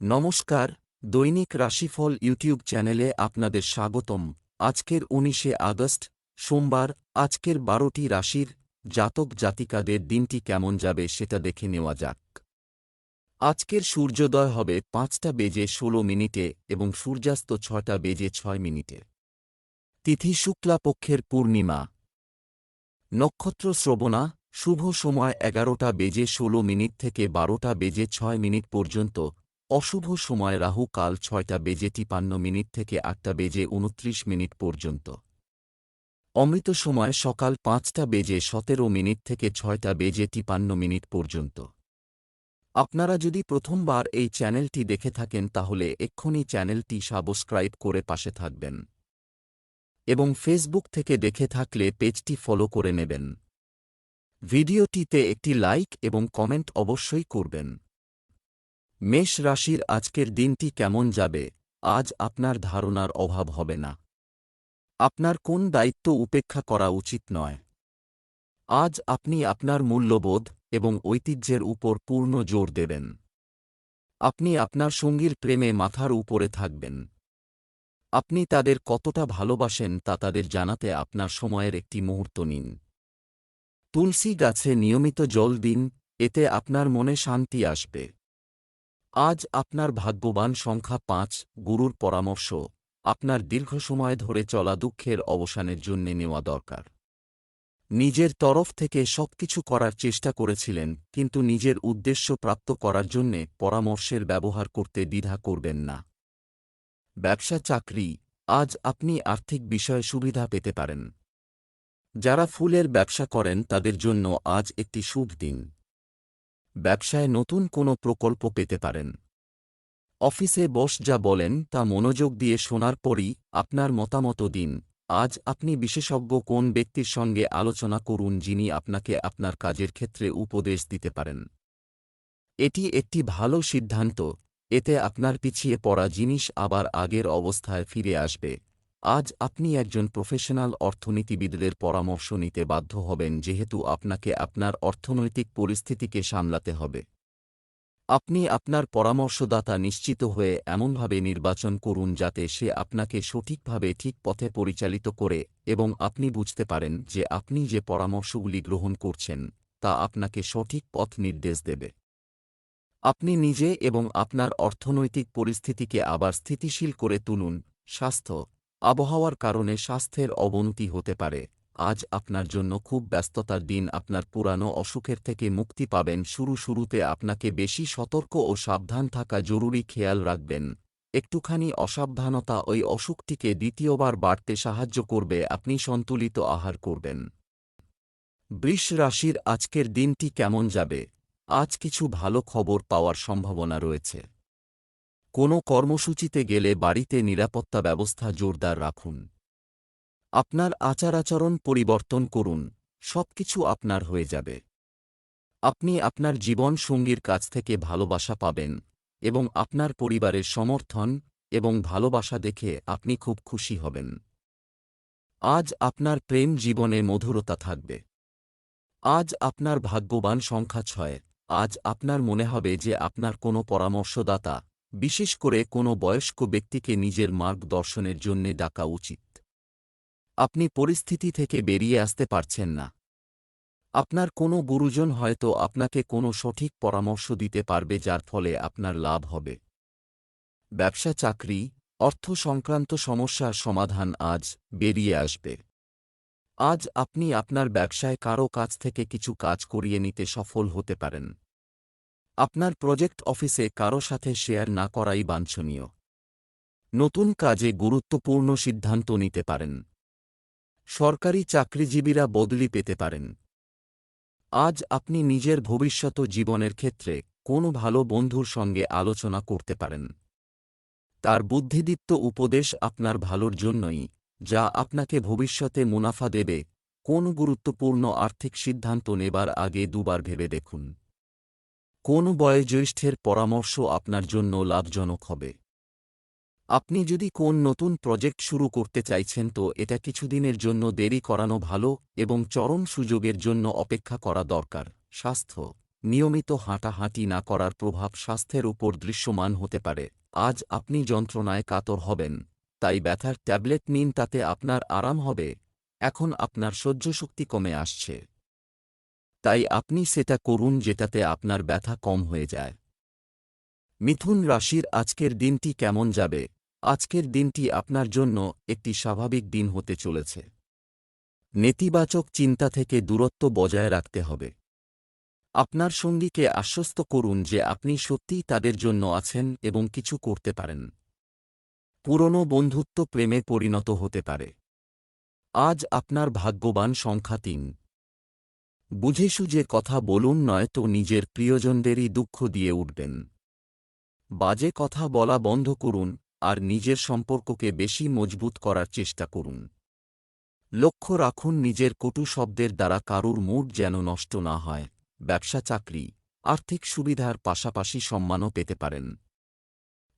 নমস্কার, দৈনিক রাশিফল ইউটিউব চ্যানেলে আপনাদের স্বাগতম। আজকের উনিশে আগস্ট, সোমবার, আজকের বারোটি রাশির জাতক জাতিকাদের দিনটি কেমন যাবে সেটা দেখে নেওয়া যাক। আজকের সূর্যোদয় হবে পাঁচটা বেজে ষোলো মিনিটে এবং সূর্যাস্ত ছটা বেজে ছয় মিনিটে। তিথি শুক্লা পক্ষের পূর্ণিমা। নক্ষত্র শ্রবণা, শুভ সময় এগারোটা বেজে ষোলো মিনিট থেকে বারোটা বেজে ছয় মিনিট পর্যন্ত অশুভ সময় রাহু কাল ছয়টা বেজে তিপান্ন মিনিট থেকে আটটা বেজে উনত্রিশ মিনিট পর্যন্ত। অমৃত সময় সকাল পাঁচটা বেজে সতেরো মিনিট থেকে ছয়টা বেজে তিপান্ন মিনিট পর্যন্ত। আপনারা যদি প্রথমবার এই চ্যানেলটি দেখে থাকেন তাহলে এক্ষুনি চ্যানেলটি সাবস্ক্রাইব করে পাশে থাকবেন। এবং ফেসবুক থেকে দেখে থাকলে পেজটি ফলো করে নেবেন। ভিডিওটিতে একটি লাইক এবং কমেন্ট অবশ্যই করবেন। মেষ রাশির আজকের দিনটি কেমন যাবে? আজ আপনার ধারণার অভাব হবে না। আপনার কোন দায়িত্ব উপেক্ষা করা উচিত নয়। আজ আপনি আপনার মূল্যবোধ এবং ঐতিহ্যের উপর পূর্ণ জোর দেবেন। আপনি আপনার সঙ্গীর প্রেমে মাথার উপরে থাকবেন। আপনি তাদের কতটা ভালোবাসেন তা তাদের জানাতে আপনার সময়ের একটি মুহূর্ত নিন। তুলসী গাছে নিয়মিত জল দিন, এতে আপনার মনে শান্তি আসবে। আজ আপনার ভাগ্যবান সংখ্যা পাঁচ, গুরুর পরামর্শ, আপনার দীর্ঘ সময় ধরে চলা দুঃখের অবসানের জন্যে নেওয়া দরকার। নিজের তরফ থেকে সবকিছু করার চেষ্টা করেছিলেন, কিন্তু নিজের উদ্দেশ্য প্রাপ্ত করার জন্যে পরামর্শের ব্যবহার করতে দ্বিধা করবেন না। ব্যবসা চাকরি, আজ আপনি আর্থিক বিষয়ে সুবিধা পেতে পারেন। যারা ফুলের ব্যবসা করেন তাদের জন্য আজ একটি শুভ দিন। ব্যবসায় নতুন কোনো প্রকল্প পেতে পারেন। অফিসে বস যা বলেন তা মনোযোগ দিয়ে শোনার পরই আপনার মতামত দিন। আজ আপনি বিশেষজ্ঞ কোন ব্যক্তির সঙ্গে আলোচনা করুন যিনি আপনাকে আপনার কাজের ক্ষেত্রে উপদেশ দিতে পারেন। এটি একটি ভালো সিদ্ধান্ত, এতে আপনার পিছিয়ে পড়া জিনিস আবার আগের অবস্থায় ফিরে আসবে। আজ আপনি একজন প্রফেশনাল অর্থনীতিবিদদের পরামর্শ নিতে বাধ্য হবেন যেহেতু আপনাকে আপনার অর্থনৈতিক পরিস্থিতিকে সামলাতে হবে। আপনি আপনার পরামর্শদাতা নিশ্চিত হয়ে এমনভাবে নির্বাচন করুন যাতে সে আপনাকে সঠিকভাবে ঠিক পথে পরিচালিত করে এবং আপনি বুঝতে পারেন যে আপনি যে পরামর্শগুলি গ্রহণ করছেন, তা আপনাকে সঠিক পথ নির্দেশ দেবে। আপনি নিজে এবং আপনার অর্থনৈতিক পরিস্থিতিকে আবার স্থিতিশীল করে তুলুন। স্বাস্থ্য আবহাওয়ার কারণে স্বাস্থ্যের অবনতি হতে পারে। আজ আপনার জন্য খুব ব্যস্ততার দিন, আপনার পুরানো অসুখের থেকে মুক্তি পাবেন। শুরু শুরুতে আপনাকে বেশি সতর্ক ও সাবধান থাকা জরুরি খেয়াল রাখবেন। একটুখানি অসাবধানতা ওই অসুখটিকে দ্বিতীয়বার বাড়তে সাহায্য করবে, আপনি সন্তুলিত আহার করবেন। বৃষ রাশির আজকের দিনটি কেমন যাবে? আজ কিছু ভালো খবর পাওয়ার সম্ভাবনা রয়েছে। কোনো কর্মসূচিতে গেলে বাড়িতে নিরাপত্তা ব্যবস্থা জোরদার রাখুন। আপনার আচার আচরণ পরিবর্তন করুন, সবকিছু আপনার হয়ে যাবে। আপনি আপনার জীবন সঙ্গীর কাছ থেকে ভালোবাসা পাবেন এবং আপনার পরিবারের সমর্থন এবং ভালোবাসা দেখে আপনি খুব খুশি হবেন। আজ আপনার প্রেম জীবনে মধুরতা থাকবে। আজ আপনার ভাগ্যবান সংখ্যা ছয়। আজ আপনার মনে হবে যে আপনার কোনো পরামর্শদাতা বিশেষ করে কোনো বয়স্ক ব্যক্তিকে নিজের মার্গদর্শনের জন্যে ডাকা উচিত। আপনি পরিস্থিতি থেকে বেরিয়ে আসতে পারছেন না। আপনার কোনো গুরুজন হয়তো আপনাকে কোনো সঠিক পরামর্শ দিতে পারবে যার ফলে আপনার লাভ হবে। ব্যবসা চাকরি, অর্থ সংক্রান্ত সমস্যার সমাধান আজ বেরিয়ে আসবে। আজ আপনি আপনার ব্যবসায় কারও কাছ থেকে কিছু কাজ করিয়ে নিতে সফল হতে পারেন। আপনার প্রজেক্ট অফিসে কারও সাথে শেয়ার না করাই বাঞ্ছনীয়। নতুন কাজে গুরুত্বপূর্ণ সিদ্ধান্ত নিতে পারেন। সরকারি চাকরিজীবীরা বদলি পেতে পারেন। আজ আপনি নিজের ভবিষ্যৎ জীবনের ক্ষেত্রে কোনো ভালো বন্ধুর সঙ্গে আলোচনা করতে পারেন। তার বুদ্ধিদীপ্ত উপদেশ আপনার ভালোর জন্যই, যা আপনাকে ভবিষ্যতে মুনাফা দেবে, কোন গুরুত্বপূর্ণ আর্থিক সিদ্ধান্ত নেবার আগে দুবার ভেবে দেখুন। কোন বয়োজ্যেষ্ঠের পরামর্শ আপনার জন্য লাভজনক হবে? আপনি যদি কোন নতুন প্রজেক্ট শুরু করতে চাইছেন তো এটা কিছুদিনের জন্য দেরি করানো ভালো এবং চরম সুযোগের জন্য অপেক্ষা করা দরকার। স্বাস্থ্য। নিয়মিত হাঁটাহাঁটি না করার প্রভাব স্বাস্থ্যের উপর দৃশ্যমান হতে পারে। আজ আপনি যন্ত্রণায় কাতর হবেন, তাই ব্যথার ট্যাবলেট নিন তাতে আপনার আরাম হবে। এখন আপনার সহ্যশক্তি কমে আসছে। তাই আপনি সেটা করুন যেটাতে আপনার ব্যথা কম হয়ে যায়। মিথুন রাশির আজকের দিনটি কেমন যাবে? আজকের দিনটি আপনার জন্য একটি স্বাভাবিক দিন হতে চলেছে। নেতিবাচক চিন্তা থেকে দূরত্ব বজায় রাখতে হবে। আপনার সঙ্গীকে আশ্বস্ত করুন যে আপনি সত্যিই তাদের জন্য আছেন এবং কিছু করতে পারেন। পুরনো বন্ধুত্ব প্রেমে পরিণত হতে পারে। আজ আপনার ভাগ্যবান সংখ্যা তিন। বুঝে সুঝে কথা বলুন নয়তো নিজের প্রিয়জনদেরই দুঃখ দিয়ে উঠবেন। বাজে কথা বলা বন্ধ করুন আর নিজের সম্পর্ককে বেশি মজবুত করার চেষ্টা করুন। লক্ষ্য রাখুন নিজের কটু শব্দের দ্বারা কারুর মুড যেন নষ্ট না হয়, ব্যবসা চাকরি, আর্থিক সুবিধার পাশাপাশি সম্মানও পেতে পারেন।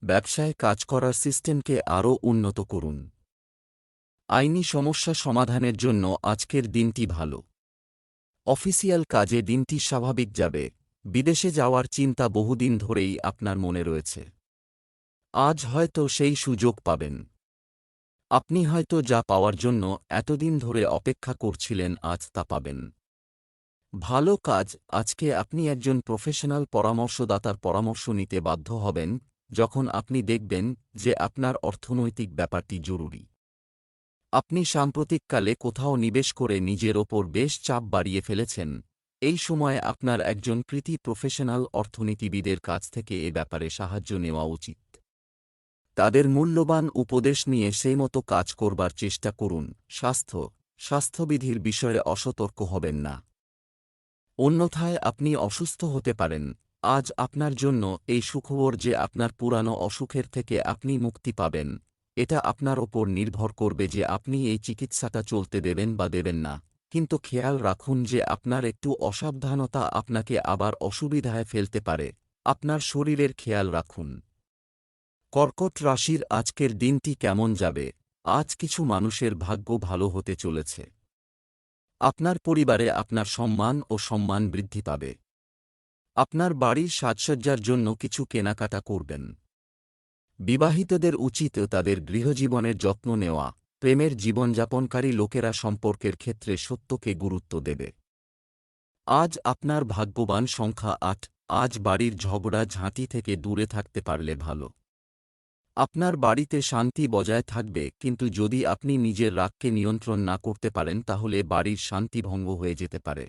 ব্যবসায় কাজ করার সিস্টেমকে আরও উন্নত করুন। আইনি সমস্যা সমাধানের জন্য আজকের দিনটি ভালো। অফিসিয়াল কাজে দিনটি স্বাভাবিক যাবে। বিদেশে যাওয়ার চিন্তা বহুদিন ধরেই আপনার মনে রয়েছে। আজ হয়তো সেই সুযোগ পাবেন। আপনি হয়তো যা পাওয়ার জন্য এতদিন ধরে অপেক্ষা করছিলেন আজ তা পাবেন। ভালো কাজ, আজকে আপনি একজন প্রফেশনাল পরামর্শদাতার পরামর্শ নিতে বাধ্য হবেন, যখন আপনি দেখবেন যে আপনার অর্থনৈতিক ব্যাপারটি জরুরি। আপনি সাম্প্রতিককালে কোথাও নিবেশ করে নিজের ওপর বেশ চাপ বাড়িয়ে ফেলেছেন। এই সময়ে আপনার একজন কৃতি প্রফেশনাল অর্থনীতিবিদের কাছ থেকে এ ব্যাপারে সাহায্য নেওয়া উচিত। তাদের মূল্যবান উপদেশ নিয়ে সেই মতো কাজ করবার চেষ্টা করুন। স্বাস্থ্য, স্বাস্থ্যবিধির বিষয়ে অসতর্ক হবেন না। অন্যথায় আপনি অসুস্থ হতে পারেন। আজ আপনার জন্য এই সুখবর যে আপনার পুরানো অসুখের থেকে আপনি মুক্তি পাবেন। এটা আপনার ওপর নির্ভর করবে যে আপনি এই চিকিৎসাটা চলতে দেবেন বা দেবেন না। কিন্তু খেয়াল রাখুন যে আপনার একটু অসাবধানতা আপনাকে আবার অসুবিধায় ফেলতে পারে। আপনার শরীরের খেয়াল রাখুন। কর্কট রাশির আজকের দিনটি কেমন যাবে? আজ কিছু মানুষের ভাগ্য ভালো হতে চলেছে। আপনার পরিবারে আপনার সম্মান ও সম্মান বৃদ্ধি পাবে। আপনার বাড়ির সাজসজ্জার জন্য কিছু কেনাকাটা করবেন। বিবাহিতদের উচিত তাদের গৃহজীবনের যত্ন নেওয়া, প্রেমের জীবনযাপনকারী লোকেরা সম্পর্কের ক্ষেত্রে সত্যকে গুরুত্ব দেবে। আজ আপনার ভাগ্যবান সংখ্যা আট, আজ বাড়ির ঝগড়া ঝাঁটি থেকে দূরে থাকতে পারলে ভালো। আপনার বাড়িতে শান্তি বজায় থাকবে, কিন্তু যদি আপনি নিজের রাগকে নিয়ন্ত্রণ না করতে পারেন, তাহলে বাড়ির শান্তি ভঙ্গ হয়ে যেতে পারে।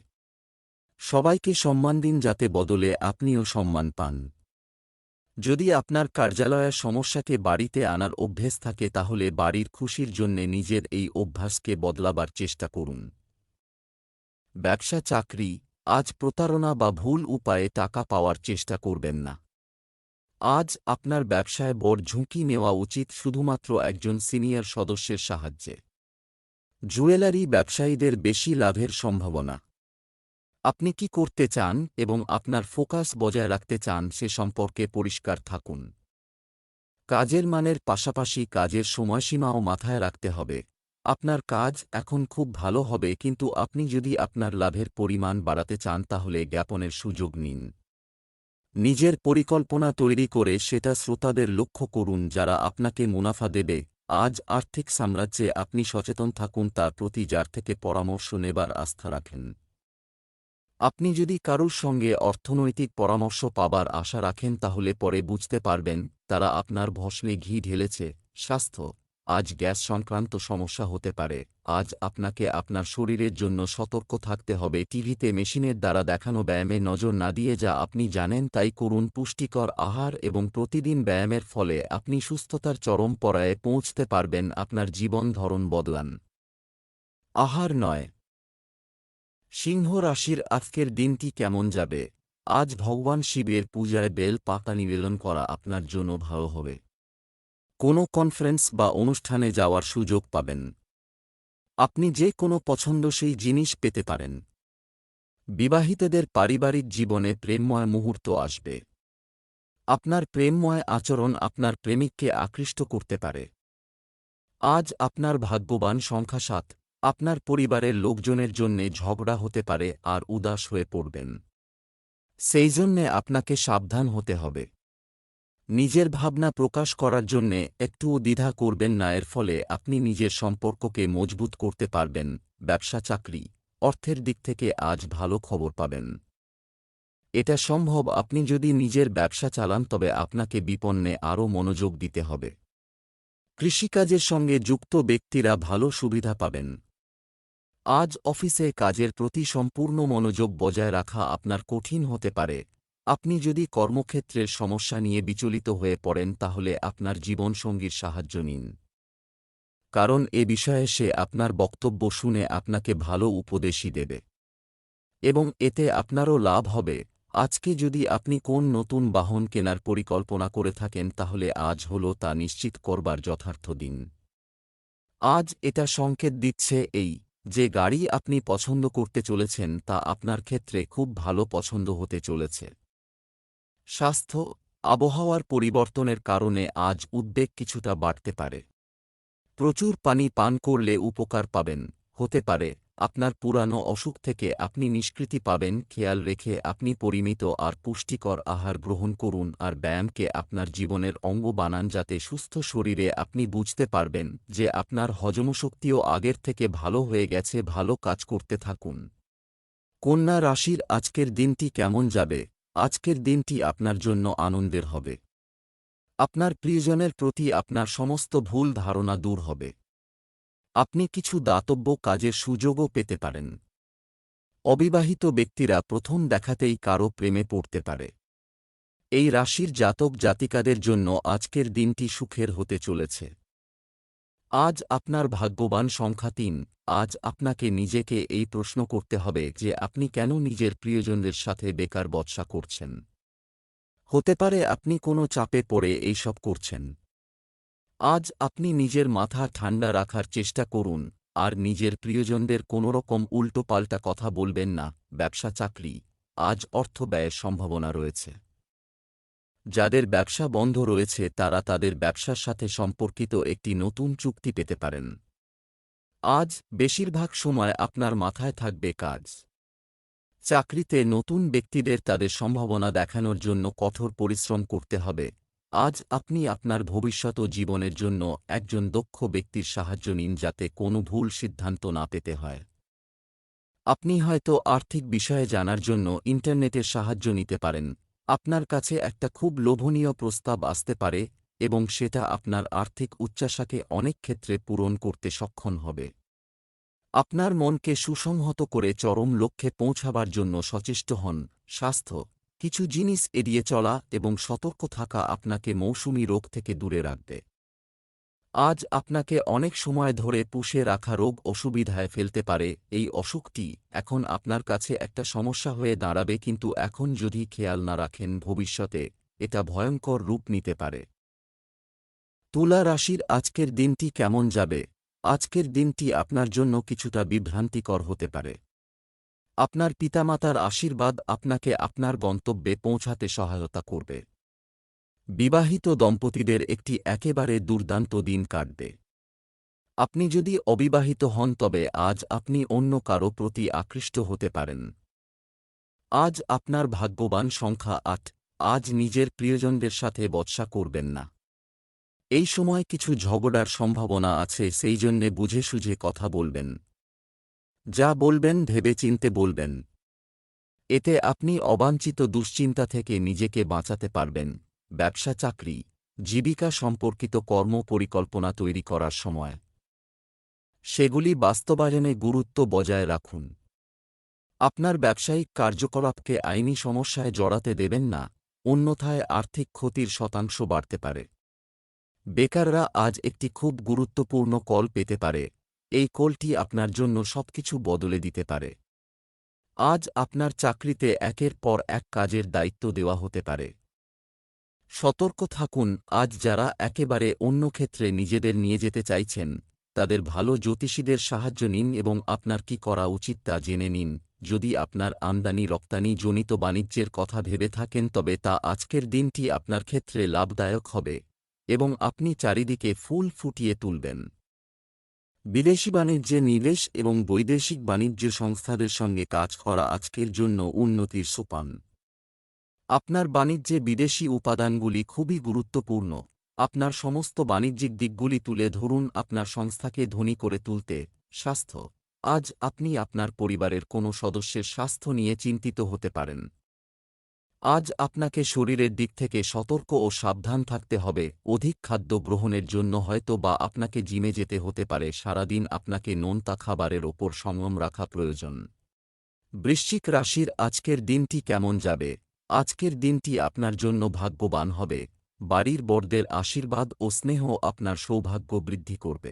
সবাইকে সম্মান দিন যাতে বদলে আপনিও সম্মান পান। যদি আপনার কার্যালয়ের সমস্যাকে বাড়িতে আনার অভ্যেস থাকে তাহলে বাড়ির খুশির জন্যে নিজের এই অভ্যাসকে বদলাবার চেষ্টা করুন। ব্যবসা, চাকরি, আজ প্রতারণা বা ভুল উপায়ে টাকা পাওয়ার চেষ্টা করবেন না। আজ আপনার ব্যবসায় বড় ঝুঁকি নেওয়া উচিত শুধুমাত্র একজন সিনিয়র সদস্যের সাহায্যে। জুয়েলারি ব্যবসায়ীদের বেশি লাভের সম্ভাবনা। আপনি কি করতে চান এবং আপনার ফোকাস বজায় রাখতে চান সে সম্পর্কে পরিষ্কার থাকুন। কাজের মানের পাশাপাশি কাজের সময়সীমাও মাথায় রাখতে হবে। আপনার কাজ এখন খুব ভালো হবে কিন্তু আপনি যদি আপনার লাভের পরিমাণ বাড়াতে চান তাহলে জ্ঞাপনের সুযোগ নিন। নিজের পরিকল্পনা তৈরি করে সেটা শ্রোতাদের লক্ষ্য করুন যারা আপনাকে মুনাফা দেবে। আজ আর্থিক সাম্রাজ্যে আপনি সচেতন থাকুন তার প্রতি যার থেকে পরামর্শ নেবার আস্থা রাখেন। আপনি যদি কারুর সঙ্গে অর্থনৈতিক পরামর্শ পাবার আশা রাখেন, তাহলে পরে বুঝতে পারবেন, তারা আপনার ভস্মে ঘি ঢেলেছে। স্বাস্থ্য, আজ গ্যাস সংক্রান্ত সমস্যা হতে পারে। আজ আপনাকে আপনার শরীরের জন্য সতর্ক থাকতে হবে। টিভিতে মেশিনের দ্বারা দেখানো ব্যায়ামে নজর না দিয়ে যা আপনি জানেন, তাই করুন পুষ্টিকর আহার এবং প্রতিদিন ব্যায়ামের ফলে আপনি সুস্থতার চরম পরায়ে পৌঁছতে পারবেন, আপনার জীবন ধরন বদলান। আহার নয় সিংহ রাশির আজকের দিনটি কেমন যাবে? আজ ভগবান শিবের পূজায় বেল পাতা নিবেদন করা আপনার জন্য ভালো হবে। কোনো কনফারেন্স বা অনুষ্ঠানে যাওয়ার সুযোগ পাবেন। আপনি যে কোনো পছন্দসই জিনিস পেতে পারেন। বিবাহিতদের পারিবারিক জীবনে প্রেমময় মুহূর্ত আসবে। আপনার প্রেমময় আচরণ আপনার প্রেমিককে আকৃষ্ট করতে পারে। আজ আপনার ভাগ্যবান সংখ্যা সাত। আপনার পরিবারের লোকজনের জন্যে ঝগড়া হতে পারে আর উদাস হয়ে পড়বেন। সেই জন্যে আপনাকে সাবধান হতে হবে। নিজের ভাবনা প্রকাশ করার জন্যে একটুও দ্বিধা করবেন না, এর ফলে আপনি নিজের সম্পর্ককে মজবুত করতে পারবেন, ব্যবসা, চাকরি, অর্থের দিক থেকে আজ ভালো খবর পাবেন। এটা সম্ভব আপনি যদি নিজের ব্যবসা চালান, তবে আপনাকে বিপণনে আরও মনোযোগ দিতে হবে। কৃষিকাজের সঙ্গে যুক্ত ব্যক্তিরা ভালো সুবিধা পাবেন। আজ অফিসে কাজের প্রতি সম্পূর্ণ মনোযোগ বজায় রাখা আপনার কঠিন হতে পারে। আপনি যদি কর্মক্ষেত্রের সমস্যা নিয়ে বিচলিত হয়ে পড়েন তাহলে আপনার জীবনসঙ্গীর সাহায্য নিন। কারণ এ বিষয়ে সে আপনার বক্তব্য শুনে আপনাকে ভালো উপদেশই দেবে। এবং এতে আপনারও লাভ হবে। আজকে যদি আপনি কোন নতুন বাহন কেনার পরিকল্পনা করে থাকেন তাহলে আজ হল তা নিশ্চিত করবার যথার্থ দিন। আজ এটা সংকেত দিচ্ছে এই যে গাড়ি আপনি পছন্দ করতে চলেছেন তা আপনার ক্ষেত্রে খুব ভালো পছন্দ হতে চলেছে। স্বাস্থ্য, আবহাওয়ার পরিবর্তনের কারণে আজ উদ্বেগ কিছুটা বাড়তে পারে। প্রচুর পানি পান করলে উপকার পাবেন। হতে পারে, আপনার পুরানো অসুখ থেকে আপনি নিষ্কৃতি পাবেন, খেয়াল রেখে আপনি পরিমিত আর পুষ্টিকর আহার গ্রহণ করুন আর ব্যায়ামকে আপনার জীবনের অঙ্গ বানান যাতে সুস্থ শরীরে আপনি বুঝতে পারবেন যে আপনার হজমশক্তিও আগের থেকে ভালো হয়ে গেছে, ভালো কাজ করতে থাকুন। কন্যা রাশির আজকের দিনটি কেমন যাবে? আজকের দিনটি আপনার জন্য আনন্দের হবে। আপনার প্রিয়জনের প্রতি আপনার সমস্ত ভুল ধারণা দূর হবে। আপনি কিছু দাতব্য কাজের সুযোগও পেতে পারেন। অবিবাহিত ব্যক্তিরা প্রথম দেখাতেই কারও প্রেমে পড়তে পারে। এই রাশির জাতক জাতিকাদের জন্য আজকের দিনটি সুখের হতে চলেছে। আজ আপনার ভাগ্যবান সংখ্যা তিন। আজ আপনাকে নিজেকে এই প্রশ্ন করতে হবে যে আপনি কেন নিজের প্রিয়জনদের সাথে বেকার বৎসা করছেন? হতে পারে আপনি কোনো চাপে পড়ে এইসব করছেন। আজ আপনি নিজের মাথা ঠান্ডা রাখার চেষ্টা করুন, আর নিজের প্রিয়জনদের কোনোরকম উল্টোপাল্টা কথা বলবেন না, ব্যবসা চাকরি। আজ অর্থ ব্যয়ের সম্ভাবনা রয়েছে। যাদের ব্যবসা বন্ধ রয়েছে, তারা তাদের ব্যবসার সাথে সম্পর্কিত একটি নতুন চুক্তি পেতে পারেন। আজ বেশিরভাগ সময় আপনার মাথায় থাকবে কাজ। চাকরিতে নতুন ব্যক্তিদের তাদের সম্ভাবনা দেখানোর জন্য কঠোর পরিশ্রম করতে হবে। আজ আপনি আপনার ভবিষ্যৎ জীবনের জন্য একজন দক্ষ ব্যক্তির সাহায্য নিন যাতে কোনো ভুল সিদ্ধান্ত না পেতে হয়। আপনি হয়তো আর্থিক বিষয়ে জানার জন্য ইন্টারনেটের সাহায্য নিতে পারেন। আপনার কাছে একটা খুব লোভনীয় প্রস্তাব আসতে পারে এবং সেটা আপনার আর্থিক উচ্চাশাকে অনেক ক্ষেত্রে পূরণ করতে সক্ষম হবে। আপনার মনকে সুসংহত করে চরম লক্ষ্যে পৌঁছাবার জন্য সচেষ্ট হন। স্বাস্থ্য কিছু জিনিস এড়িয়ে চলা এবং সতর্ক থাকা আপনাকে মৌসুমী রোগ থেকে দূরে রাখবে। আজ আপনাকে অনেক সময় ধরে পুষে রাখা রোগ অসুবিধায় ফেলতে পারে, এই অসুখটি এখন আপনার কাছে একটা সমস্যা হয়ে দাঁড়াবে কিন্তু এখন যদি খেয়াল না রাখেন ভবিষ্যতে এটা ভয়ঙ্কর রূপ নিতে পারে। তুলা রাশির আজকের দিনটি কেমন যাবে? আজকের দিনটি আপনার জন্য কিছুটা বিভ্রান্তিকর হতে পারে। আপনার পিতামাতার আশীর্বাদ আপনাকে আপনার গন্তব্যে পৌঁছাতে সহায়তা করবে। বিবাহিত দম্পতিদের একটি একেবারে দুর্দান্ত দিন কাটবে। আপনি যদি অবিবাহিত হন তবে আজ আপনি অন্য কারও প্রতি আকৃষ্ট হতে পারেন। আজ আপনার ভাগ্যবান সংখ্যা আট, আজ নিজের প্রিয়জনদের সাথে বৎসা করবেন না। এই সময় কিছু ঝগড়ার সম্ভাবনা আছে, সেই জন্যে বুঝে সুঝে কথা বলবেন। যা বলবেন ভেবে চিনতে বলবেন। এতে আপনি অবাঞ্ছিত দুশ্চিন্তা থেকে নিজেকে বাঁচাতে পারবেন। ব্যবসা চাকরি, জীবিকা সম্পর্কিত কর্ম পরিকল্পনা তৈরি করার সময়। সেগুলি বাস্তবায়নে গুরুত্ব বজায় রাখুন। আপনার ব্যবসায়িক কার্যকলাপকে আইনি সমস্যায় জড়াতে দেবেন না, অন্যথায় আর্থিক ক্ষতির শতাংশ বাড়তে পারে। বেকাররা আজ একটি খুব গুরুত্বপূর্ণ কল পেতে পারে। এই কলটি আপনার জন্য সবকিছু বদলে দিতে পারে। আজ আপনার চাকরিতে একের পর এক কাজের দায়িত্ব দেওয়া হতে পারে। সতর্ক থাকুন, আজ যারা একেবারে অন্য ক্ষেত্রে নিজেদের নিয়ে যেতে চাইছেন, তাদের ভালো জ্যোতিষীদের সাহায্য নিন এবং আপনার কি করা উচিত তা জেনে নিন। যদি আপনার আমদানি রপ্তানি জনিত বাণিজ্যের কথা ভেবে থাকেন, তবে তা আজকের দিনটি আপনার ক্ষেত্রে লাভদায়ক হবে এবং আপনি চারিদিকে ফুল ফুটিয়ে তুলবেন। বিদেশি বাণিজ্যে নিবেশ এবং বৈদেশিক বাণিজ্য সংস্থাদের সঙ্গে কাজ করা আজকের জন্য উন্নতির সোপান। আপনার বাণিজ্যে বিদেশি উপাদানগুলি খুবই গুরুত্বপূর্ণ। আপনার সমস্ত বাণিজ্যিক দিকগুলি তুলে ধরুন আপনার সংস্থাকে ধনী করে তুলতে। স্বাস্থ্য। আজ আপনি আপনার পরিবারের কোনো সদস্যের স্বাস্থ্য নিয়ে চিন্তিত হতে পারেন। আজ আপনাকে শরীরের দিক থেকে সতর্ক ও সাবধান থাকতে হবে। অধিক খাদ্য গ্রহণের জন্য হয়তো বা আপনাকে জিমে যেতে হতে পারে। সারাদিন আপনাকে নোনতা খাবারের ওপর সংযম রাখা প্রয়োজন। বৃশ্চিক রাশির আজকের দিনটি কেমন যাবে? আজকের দিনটি আপনার জন্য ভাগ্যবান হবে। বাড়ির বড়দের আশীর্বাদ ও স্নেহ আপনার সৌভাগ্য বৃদ্ধি করবে।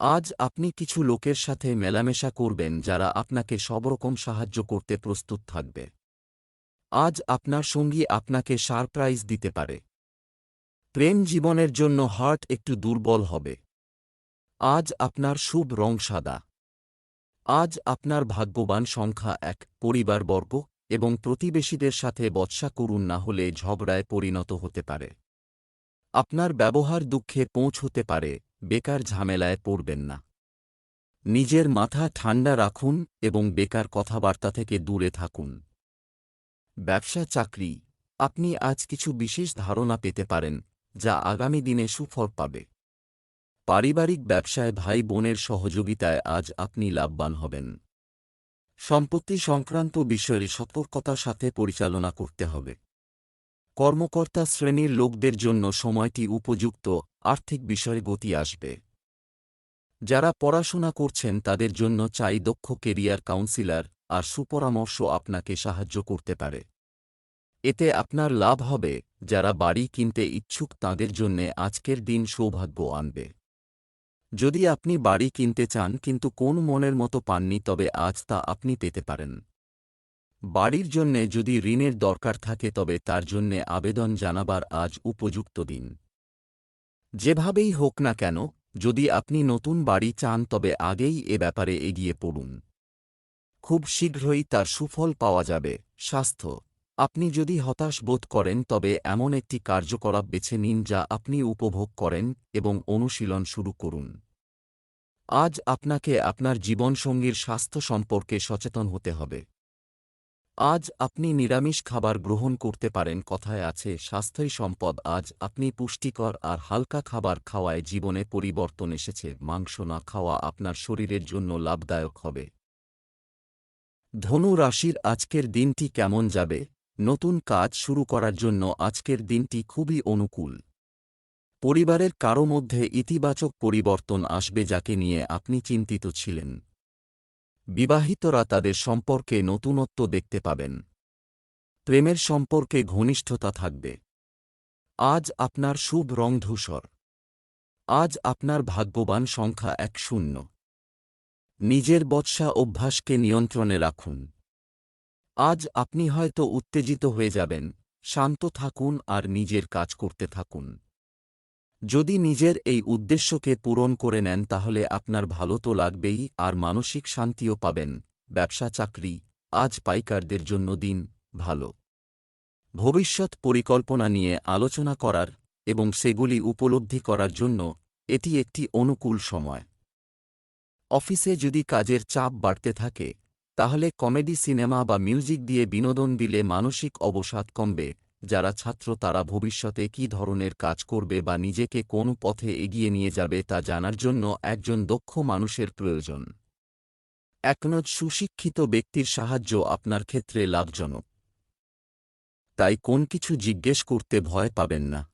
আজ আপনি কিছু লোকের সাথে মেলামেশা করবেন যারা আপনাকে সবরকম সাহায্য করতে প্রস্তুত থাকবে। আজ আপনার সঙ্গী আপনাকে সারপ্রাইজ দিতে পারে। প্রেম জীবনের জন্য হার্ট একটু দুর্বল হবে। আজ আপনার শুভ রং সাদা। আজ আপনার ভাগ্যবান সংখ্যা এক, পরিবারবর্গ এবং প্রতিবেশীদের সাথে বৎসা করুন না হলে ঝগড়ায় পরিণত হতে পারে। আপনার ব্যবহার দুঃখে পৌঁছতে পারে, বেকার ঝামেলায় পড়বেন না। নিজের মাথা ঠান্ডা রাখুন এবং বেকার কথাবার্তা থেকে দূরে থাকুন। ব্যবসা, চাকরি। আপনি আজ কিছু বিশেষ ধারণা পেতে পারেন, যা আগামী দিনে সুফল পাবে। পারিবারিক ব্যবসায় ভাই বোনের সহযোগিতায় আজ আপনি লাভবান হবেন। সম্পত্তি সংক্রান্ত বিষয়ে সতর্কতার সাথে পরিচালনা করতে হবে। কর্মকর্তা শ্রেণির লোকদের জন্য সময়টি উপযুক্ত, আর্থিক বিষয়ে গতি আসবে। যারা পড়াশোনা করছেন তাদের জন্য চাই দক্ষ কেরিয়ার কাউন্সিলর আর সুপরামর্শ আপনাকে সাহায্য করতে পারে। এতে আপনার লাভ হবে, যারা বাড়ি কিনতে ইচ্ছুক তাদের জন্যে আজকের দিন সৌভাগ্য আনবে। যদি আপনি বাড়ি কিনতে চান কিন্তু কোন মনের মতো পাননি তবে আজ তা আপনি পেতে পারেন। বাড়ির জন্যে যদি ঋণের দরকার থাকে তবে তার জন্যে আবেদন জানাবার আজ উপযুক্ত দিন। যেভাবেই হোক না কেন, যদি আপনি নতুন বাড়ি চান তবে আগেই এ ব্যাপারে এগিয়ে পড়ুন। খুব শীঘ্রই তার সুফল পাওয়া যাবে। স্বাস্থ্য। আপনি যদি হতাশ বোধ করেন, তবে এমন একটি কার্যকলাপ বেছে নিন যা আপনি উপভোগ করেন এবং অনুশীলন শুরু করুন। আজ আপনাকে আপনার জীবনসঙ্গীর স্বাস্থ্য সম্পর্কে সচেতন হতে হবে। আজ আপনি নিরামিষ খাবার গ্রহণ করতে পারেন, কথায় আছে, স্বাস্থ্যই সম্পদ। আজ আপনি পুষ্টিকর আর হালকা খাবার খাওয়ায় জীবনে পরিবর্তন এসেছে। মাংস না খাওয়া আপনার শরীরের জন্য লাভদায়ক হবে। ধনু রাশির আজকের দিনটি কেমন যাবে? নতুন কাজ শুরু করার জন্য আজকের দিনটি খুবই অনুকূল। পরিবারের কারও মধ্যে ইতিবাচক পরিবর্তন আসবে যাকে নিয়ে আপনি চিন্তিত ছিলেন। বিবাহিতরা তাদের সম্পর্কে নতুনত্ব দেখতে পাবেন। প্রেমের সম্পর্কে ঘনিষ্ঠতা থাকবে। আজ আপনার শুভ রং ধূসর। আজ আপনার ভাগ্যবান সংখ্যা এক শূন্য। নিজের বৎসা অভ্যাসকে নিয়ন্ত্রণে রাখুন। আজ আপনি হয়তো উত্তেজিত হয়ে যাবেন, শান্ত থাকুন আর নিজের কাজ করতে থাকুন। যদি নিজের এই উদ্দেশ্যকে পূরণ করে নেন তাহলে আপনার ভালো তো লাগবেই আর মানসিক শান্তিও পাবেন। ব্যবসা, চাকরি, আজ পাইকারদের জন্য দিন ভালো। ভবিষ্যৎ পরিকল্পনা নিয়ে আলোচনা করার এবং সেগুলি উপলব্ধি করার জন্য এটি একটি অনুকূল সময়। অফিসে যদি কাজের চাপ বাড়তে থাকে, তাহলে কমেডি সিনেমা বা মিউজিক দিয়ে বিনোদন দিলে মানসিক অবসাদ কমবে। যারা ছাত্র, তারা ভবিষ্যতে কি ধরনের কাজ করবে বা নিজেকে কোন পথে এগিয়ে নিয়ে যাবে তা জানার জন্য একজন দক্ষ মানুষের প্রয়োজন। একনজ সুশিক্ষিত ব্যক্তির সাহায্য আপনার ক্ষেত্রে লাভজনক। তাই কোন কিছু জিজ্ঞেস করতে ভয় পাবেন না।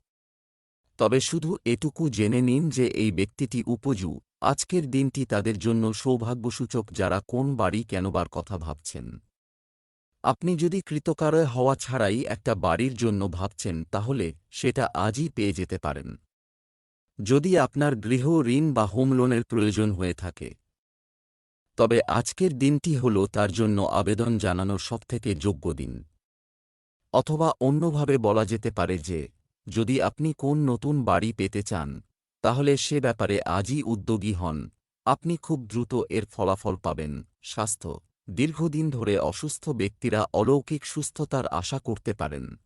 তবে শুধু এটুকু জেনে নিন যে এই ব্যক্তিটি উপজু আজকের দিনটি তাদের জন্য সৌভাগ্যসূচক যারা কোন বাড়ি কেনবার কথা ভাবছেন। আপনি যদি কৃতকারয় হওয়া ছাড়াই একটা বাড়ির জন্য ভাবছেন, তাহলে সেটা আজই পেয়ে যেতে পারেন। যদি আপনার গৃহ ঋণ বা হোম লোনের প্রয়োজন হয়ে থাকে। তবে আজকের দিনটি হল তার জন্য আবেদন জানানোর সবথেকে যোগ্য দিন। অথবা অন্যভাবে বলা যেতে পারে যে, যদি আপনি কোন নতুন বাড়ি পেতে চান তাহলে সে ব্যাপারে আজই উদ্যোগী হন। আপনি খুব দ্রুত এর ফলাফল পাবেন। স্বাস্থ্য। দীর্ঘদিন ধরে অসুস্থ ব্যক্তিরা অলৌকিক সুস্থতার আশা করতে পারেন।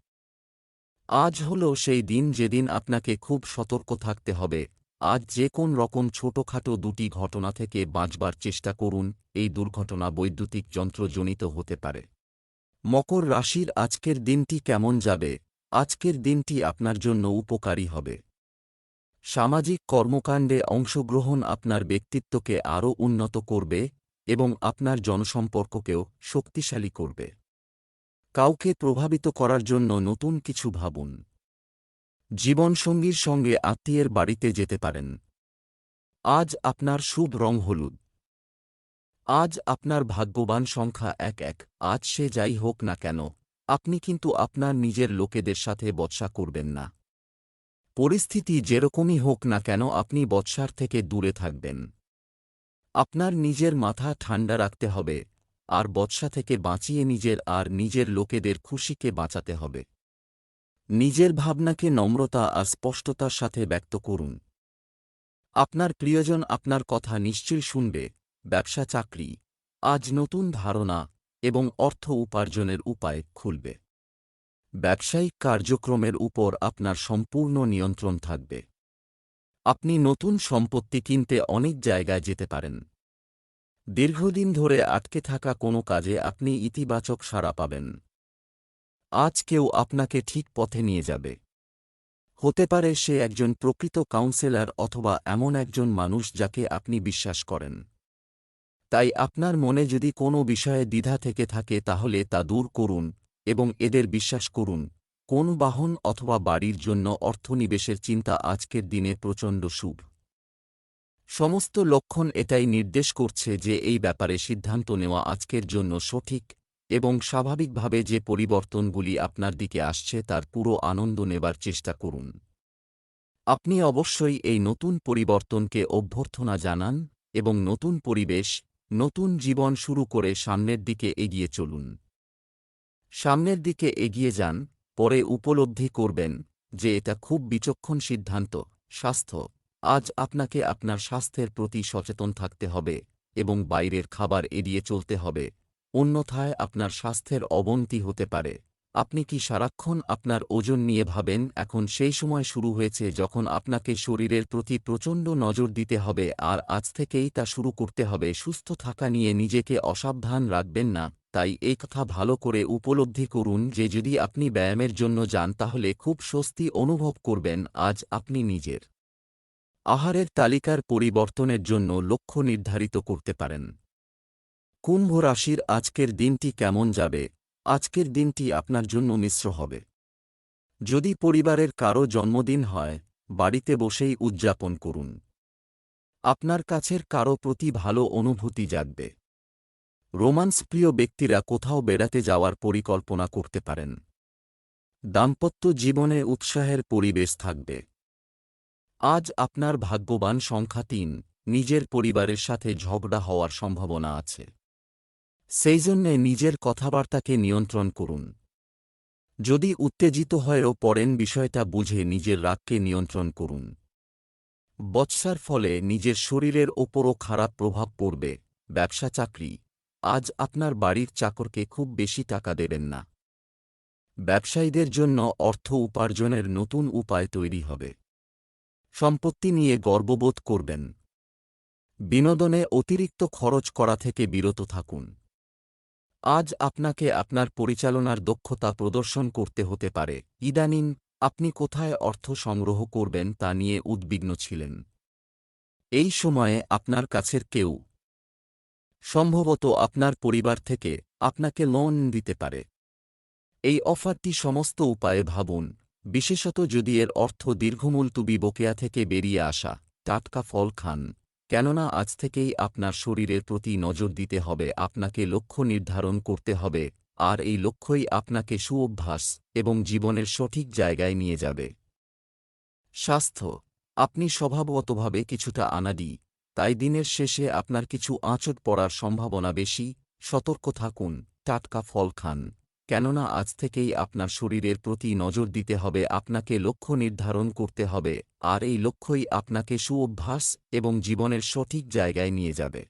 আজ হল সেই দিন যেদিন আপনাকে খুব সতর্ক থাকতে হবে। আজ যে কোন রকম ছোটখাটো দুটি ঘটনা থেকে বাঁচবার চেষ্টা করুন। এই দুর্ঘটনা বৈদ্যুতিক যন্ত্রজনিত হতে পারে। মকর রাশির আজকের দিনটি কেমন যাবে? আজকের দিনটি আপনার জন্য উপকারী হবে। সামাজিক কর্মকাণ্ডে অংশগ্রহণ আপনার ব্যক্তিত্বকে আরও উন্নত করবে এবং আপনার জনসম্পর্ককেও শক্তিশালী করবে। কাউকে প্রভাবিত করার জন্য নতুন কিছু ভাবুন। জীবনসঙ্গীর সঙ্গে আত্মীয়ের বাড়িতে যেতে পারেন। আজ আপনার শুভ রং হলুদ। আজ আপনার ভাগ্যবান সংখ্যা এক এক। আজ সে যাই হোক না কেন, আপনি কিন্তু আপনার নিজের লোকেদের সাথে বৎসা করবেন না। পরিস্থিতি যেরকমই হোক না কেন আপনি বৎসার থেকে দূরে থাকবেন। আপনার নিজের মাথা ঠান্ডা রাখতে হবে, আর বৎসা থেকে বাঁচিয়ে নিজের আর নিজের লোকেদের খুশিকে বাঁচাতে হবে। নিজের ভাবনাকে নম্রতা আর স্পষ্টতার সাথে ব্যক্ত করুন। আপনার প্রিয়জন আপনার কথা নিশ্চয়ই শুনবে, ব্যবসা চাকরি, আজ নতুন ধারণা এবং অর্থ উপার্জনের উপায় খুলবে। ব্যবসায়িক কার্যক্রমের উপর আপনার সম্পূর্ণ নিয়ন্ত্রণ থাকবে। আপনি নতুন সম্পত্তি কিনতে অনেক জায়গায় যেতে পারেন। দীর্ঘদিন ধরে আটকে থাকা কোনো কাজে আপনি ইতিবাচক সাড়া পাবেন। আজ কেউ আপনাকে ঠিক পথে নিয়ে যাবে। হতে পারে সে একজন প্রকৃত কাউন্সেলর অথবা এমন একজন মানুষ যাকে আপনি বিশ্বাস করেন। তাই আপনার মনে যদি কোনো বিষয়ে দ্বিধা থেকে থাকে তাহলে তা দূর করুন এবং এদের বিশ্বাস করুন, কোন বাহন অথবা বাড়ির জন্য অর্থনিবেশের চিন্তা আজকের দিনে প্রচণ্ড শুভ। সমস্ত লক্ষণ এটাই নির্দেশ করছে যে এই ব্যাপারে সিদ্ধান্ত নেওয়া আজকের জন্য সঠিক এবং স্বাভাবিকভাবে যে পরিবর্তনগুলি আপনার দিকে আসছে তার পুরো আনন্দ নেবার চেষ্টা করুন। আপনি অবশ্যই এই নতুন পরিবর্তনকে অভ্যর্থনা জানান এবং নতুন পরিবেশ, নতুন জীবন শুরু করে সামনের দিকে এগিয়ে চলুন। সামনের দিকে এগিয়ে যান, পরে উপলব্ধি করবেন যে এটা খুব বিচক্ষণ সিদ্ধান্ত, স্বাস্থ্য। আজ আপনাকে আপনার স্বাস্থ্যের প্রতি সচেতন থাকতে হবে এবং বাইরের খাবার এড়িয়ে চলতে হবে। অন্যথায় আপনার স্বাস্থ্যের অবনতি হতে পারে। আপনি কি সারাক্ষণ আপনার ওজন নিয়ে ভাবেন? এখন সেই সময় শুরু হয়েছে যখন আপনাকে শরীরের প্রতি প্রচণ্ড নজর দিতে হবে আর আজ থেকেই তা শুরু করতে হবে। সুস্থ থাকা নিয়ে নিজেকে অসাবধান রাখবেন না। তাই এই কথা ভালো করে উপলব্ধি করুন যে যদি আপনি ব্যায়ামের জন্য যান তাহলে খুব স্বস্তি অনুভব করবেন আজ আপনি নিজের আহারের তালিকার পরিবর্তনের জন্য লক্ষ্য নির্ধারিত করতে পারেন। কুম্ভ রাশির আজকের দিনটি কেমন যাবে? আজকের দিনটি আপনার জন্য মিশ্র হবে। যদি পরিবারের কারও জন্মদিন হয়, বাড়িতে বসেই উদযাপন করুন। আপনার কাছের কারও প্রতি ভালো অনুভূতি জাগবে। রোমান্স প্রিয় ব্যক্তিরা কোথাও বেড়াতে যাওয়ার পরিকল্পনা করতে পারেন। দাম্পত্য জীবনে উৎসাহের পরিবেশ থাকবে। আজ আপনার ভাগ্যবান সংখ্যা তিন, নিজের পরিবারের সাথে ঝগড়া হওয়ার সম্ভাবনা আছে। সেই জন্যে নিজের কথাবার্তাকে নিয়ন্ত্রণ করুন। যদি উত্তেজিত হয়েও পড়েন বিষয়টা বুঝে নিজের রাগকে নিয়ন্ত্রণ করুন। বৎসার ফলে নিজের শরীরের ওপরও খারাপ প্রভাব পড়বে, ব্যবসা, চাকরি। আজ আপনার বাড়ির চাকরকে খুব বেশি টাকা দেবেন না। ব্যবসায়ীদের জন্য অর্থ উপার্জনের নতুন উপায় তৈরি হবে। সম্পত্তি নিয়ে গর্ববোধ করবেন। বিনোদনে অতিরিক্ত খরচ করা থেকে বিরত থাকুন। আজ আপনাকে আপনার পরিচালনার দক্ষতা প্রদর্শন করতে হতে পারে। ইদানিং আপনি কোথায় অর্থ সংগ্রহ করবেন তা নিয়ে উদ্বিগ্ন ছিলেন। এই সময়ে আপনার কাছের কেউ সম্ভবত আপনার পরিবার থেকে আপনাকে লোন দিতে পারে। এই অফারটি সমস্ত উপায়ে ভাবুন, বিশেষত যদি এর অর্থ দীর্ঘমূলতুবি বকেয়া থেকে বেরিয়ে আসা, টাটকা ফল খান। কেননা আজ থেকেই আপনার শরীরের প্রতি নজর দিতে হবে, আপনাকে লক্ষ্য নির্ধারণ করতে হবে, আর এই লক্ষ্যই আপনাকে সুঅভ্যাস এবং জীবনের সঠিক জায়গায় নিয়ে যাবে। স্বাস্থ্য, আপনি স্বভাবগতভাবে কিছুটা আনাডি তাই দিনের শেষে আপনার কিছু আঁচট পড়ার সম্ভাবনা বেশি, সতর্ক থাকুন, টাটকা ফল খান। কেননা আজ থেকেই আপনার শরীরের প্রতি নজর দিতে হবে, আপনাকে লক্ষ্য নির্ধারণ করতে হবে, আর এই লক্ষ্যই আপনাকে সুঅভ্যাস এবং জীবনের সঠিক জায়গায় নিয়ে যাবে।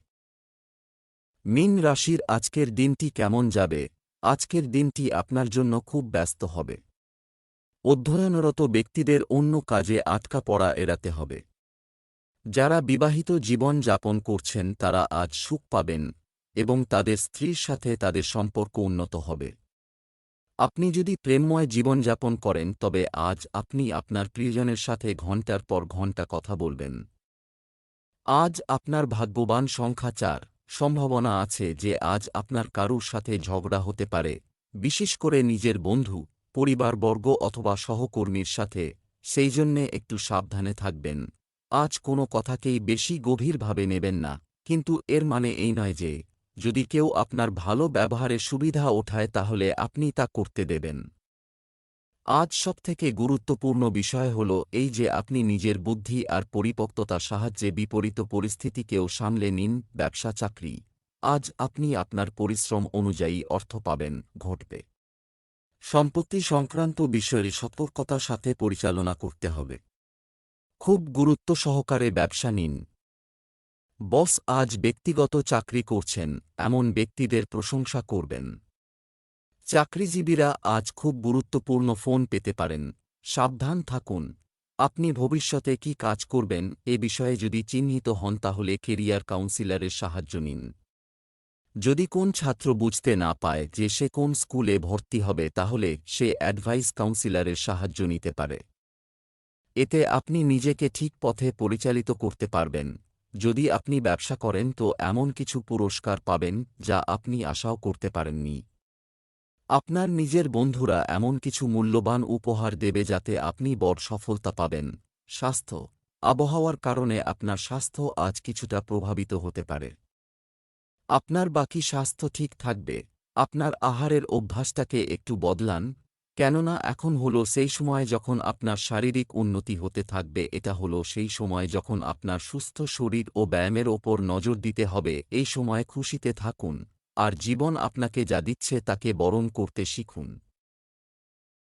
মিন রাশির আজকের দিনটি কেমন যাবে? আজকের দিনটি আপনার জন্য খুব ব্যস্ত হবে। অধ্যয়নরত ব্যক্তিদের অন্য কাজে আটকা পড়া এড়াতে হবে। যারা বিবাহিত জীবন যাপন করছেন তারা আজ সুখ পাবেন এবং তাদের স্ত্রীর সাথে তাদের সম্পর্ক উন্নত হবে। আপনি যদি প্রেমময় জীবনযাপন করেন, তবে আজ আপনি আপনার প্রিয়জনের সাথে ঘণ্টার পর ঘণ্টা কথা বলবেন। আজ আপনার ভাগ্যবান সংখ্যা চার। সম্ভাবনা আছে যে আজ আপনার কারুর সাথে ঝগড়া হতে পারে, বিশেষ করে নিজের বন্ধু, পরিবারবর্গ অথবা সহকর্মীর সাথে সেই জন্যে একটু সাবধানে থাকবেন। আজ কোনো কথাকেই বেশি গভীরভাবে নেবেন না, কিন্তু এর মানে এই নয় যে, যদি কেউ আপনার ভালো ব্যবহারের সুবিধা ওঠায় তাহলে আপনি তা করতে দেবেন। আজ সবথেকে গুরুত্বপূর্ণ বিষয় হল এই যে আপনি নিজের বুদ্ধি আর পরিপক্ততার সাহায্যে বিপরীত পরিস্থিতিকেও সামলে নিন ব্যবসা চাকরি। আজ আপনি আপনার পরিশ্রম অনুযায়ী অর্থ পাবেন, ঘটবে। সম্পত্তি সংক্রান্ত বিষয়ে সতর্কতার সাথে পরিচালনা করতে হবে। খুব গুরুত্ব সহকারে ব্যবসা নিন। বস আজ ব্যক্তিগত চাকরি করছেন, এমন ব্যক্তিদের প্রশংসা করবেন। চাকরিজীবীরা আজ খুব গুরুত্বপূর্ণ ফোন পেতে পারেন, সাবধান থাকুন। আপনি ভবিষ্যতে কি কাজ করবেন, এ বিষয়ে যদি চিহ্নিত হন তাহলে কেরিয়ার কাউন্সিলরের সাহায্য নিন। যদি কোন ছাত্র বুঝতে না পায় যে সে কোন স্কুলে ভর্তি হবে তাহলে সে অ্যাডভাইস কাউন্সিলরের সাহায্য নিতে পারে। এতে আপনি নিজেকে ঠিক পথে পরিচালিত করতে পারবেন। যদি আপনি ব্যবসা করেন, তো এমন কিছু পুরস্কার পাবেন, যা আপনি আশাও করতে পারেননি। আপনার নিজের বন্ধুরা এমন কিছু মূল্যবান উপহার দেবে, যাতে আপনি বড় সফলতা পাবেন। স্বাস্থ্য। আবহাওয়ার কারণে আপনার স্বাস্থ্য আজ কিছুটা প্রভাবিত হতে পারে। আপনার বাকি স্বাস্থ্য ঠিক থাকবে। আপনার আহারের অভ্যাসটাকে একটু বদলান। কেননা এখন হল সেই সময় যখন আপনার শারীরিক উন্নতি হতে থাকবে, এটা হল সেই সময় যখন আপনার সুস্থ শরীর ও ব্যায়ামের ওপর নজর দিতে হবে, এই সময় খুশিতে থাকুন। আর জীবন আপনাকে যা দিচ্ছে তাকে বরণ করতে শিখুন।